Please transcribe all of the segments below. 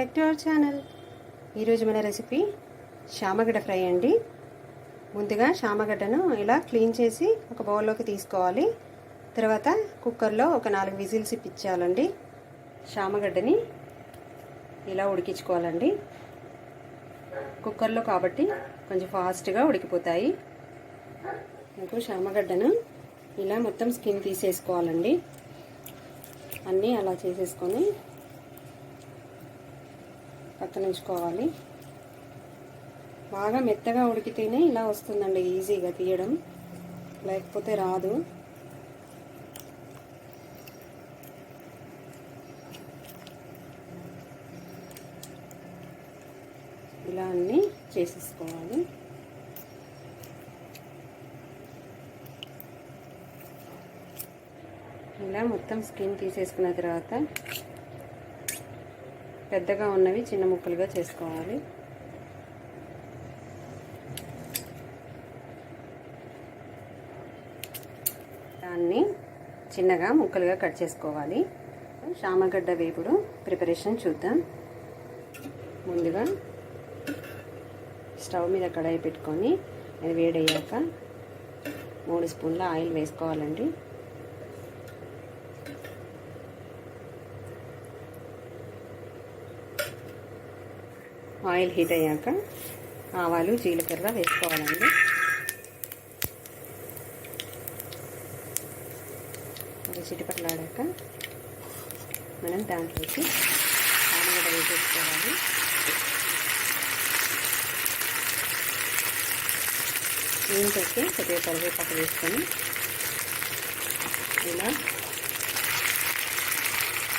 Back to our channel. ఈరోజు మన recipe శామగడ్డ fry అండి. ముందుగా శామగడ్డను ఇలా క్లీన్ చేసి ఒక బౌల్లోకి తీసుకోవాలి. తర్వాత కుక్కర్లో ఒక నాలుగు విజిల్స్ ఇప్పించాలండి. శామగడ్డని ఇలా ఉడికించుకోవాలండి. కుక్కర్లో కాబట్టి కొంచెం ఫాస్ట్గా ఉడికిపోతాయి. మీకు శామగడ్డను ఇలా మొత్తం స్కిన్ తీసేసుకోవాలండి. అన్నీ అలా చేసేసుకొని పక్కన ఉంచుకోవాలి బాగా మెత్తగా ఉడికితేనే ఇలా వస్తుందండి ఈజీగా తీయడం. లేకపోతే రాదు. ఇలా అన్నీ చేసేసుకోవాలి. ఇలా మొత్తం స్కిన్ తీసేసుకున్న తర్వాత పెద్దగా ఉన్నవి చిన్న ముక్కలుగా చేసుకోవాలి. దాన్ని చిన్నగా ముక్కలుగా కట్ చేసుకోవాలి. శామగడ్డ వేపుడు ప్రిపరేషన్ చూద్దాం. ముందుగా స్టవ్ మీద కడాయి పెట్టుకొని అది వేడయ్యాక మూడు స్పూన్ల ఆయిల్ వేసుకోవాలండి. ఆయిల్ హీట్ అయ్యాక ఆవాలు జీలకర్ర వేసుకోవాలండి. అది చిటిపట్లాడాక మనం దాంట్లోకి ఆలుగడ్డ వేసేసుకోవాలి. దీంట్లోకి కొద్దిగా కరివేపాకు వేసుకొని ఇలా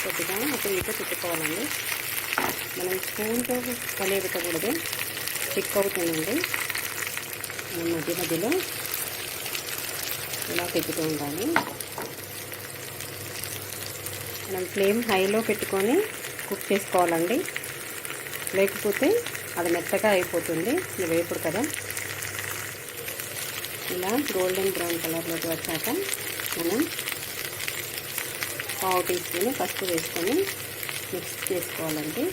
కొద్దిగా ఒక ఈత చుట్టుకోవాలండి మనం స్పూన్తో కలియబెట్టకూడదు స్టిక్ అవుతుందండి. మధ్య మధ్యలో ఇలా తిప్పుతూ ఉండాలి. మనం ఫ్లేమ్ హైలో పెట్టుకొని కుక్ చేసుకోవాలండి. లేకపోతే అది మెత్తగా అయిపోతుంది. ఇది వేపుడు కదా. ఇలా గోల్డెన్ బ్రౌన్ కలర్లోకి వచ్చాక మనం పావు టీ స్పూన్ పసుపు వేసుకొని మిక్స్ చేసుకోవాలండి.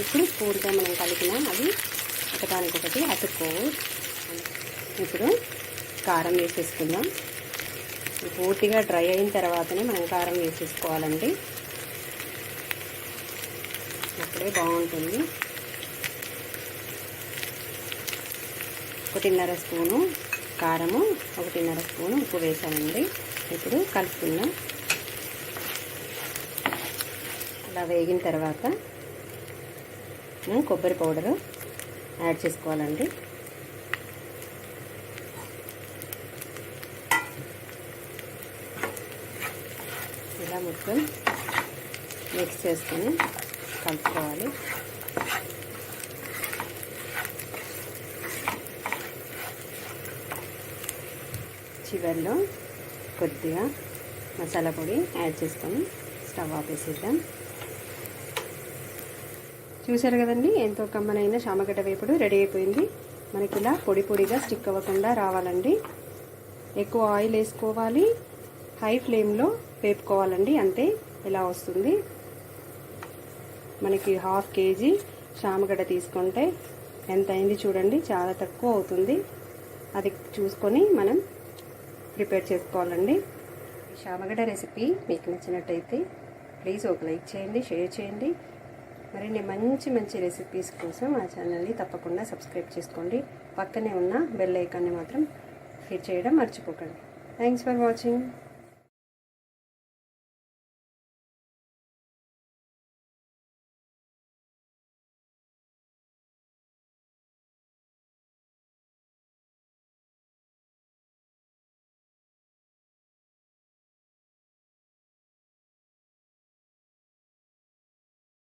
ఇప్పుడు పూర్తిగా మనం కలిపిన అది ఒకదానికొకటి అతుక్కోవు ఇప్పుడు కారం వేసేసుకుందాం. పూర్తిగా డ్రై అయిన తర్వాతనే మనం కారం వేసేసుకోవాలండి. అప్పుడే బాగుంటుంది. ఒకటిన్నర స్పూను కారము ఒకటిన్నర స్పూను ఉప్పు వేసానండి. ఇప్పుడు కలుపుకుందాం. అలా వేగిన తర్వాత కొబ్బరి పౌడరు యాడ్ చేసుకోవాలండి. ఇలా మొత్తం మిక్స్ చేసుకొని కలుపుకోవాలి. చివరిలో కొద్దిగా మసాలా పొడి యాడ్ చేసుకొని స్టవ్ ఆపేసేద్దాం. చూసారు కదండి ఎంతో కమ్మనైన శామగడ్డ వేపుడు రెడీ అయిపోయింది. మనకి ఇలా పొడి పొడిగా స్టిక్ అవ్వకుండా రావాలండి. ఎక్కువ ఆయిల్ వేసుకోవాలి. హై ఫ్లేమ్లో వేపుకోవాలండి అంతే ఇలా వస్తుంది. మనకి హాఫ్ కేజీ శామగడ్డ తీసుకుంటే ఎంత అయింది చూడండి చాలా తక్కువ అవుతుంది. అది చూసుకొని మనం ప్రిపేర్ చేసుకోవాలండి. శామగడ్డ రెసిపీ మీకు నచ్చినట్టయితే ప్లీజ్ ఒక లైక్ చేయండి షేర్ చేయండి. మరిన్ని మంచి మంచి రెసిపీస్ కోసం మా ఛానల్ని తప్పకుండా సబ్స్క్రైబ్ చేసుకోండి. పక్కనే ఉన్న బెల్ ఐకాన్ని మాత్రం హిట్ చేయడం మర్చిపోకండి. Thanks for watching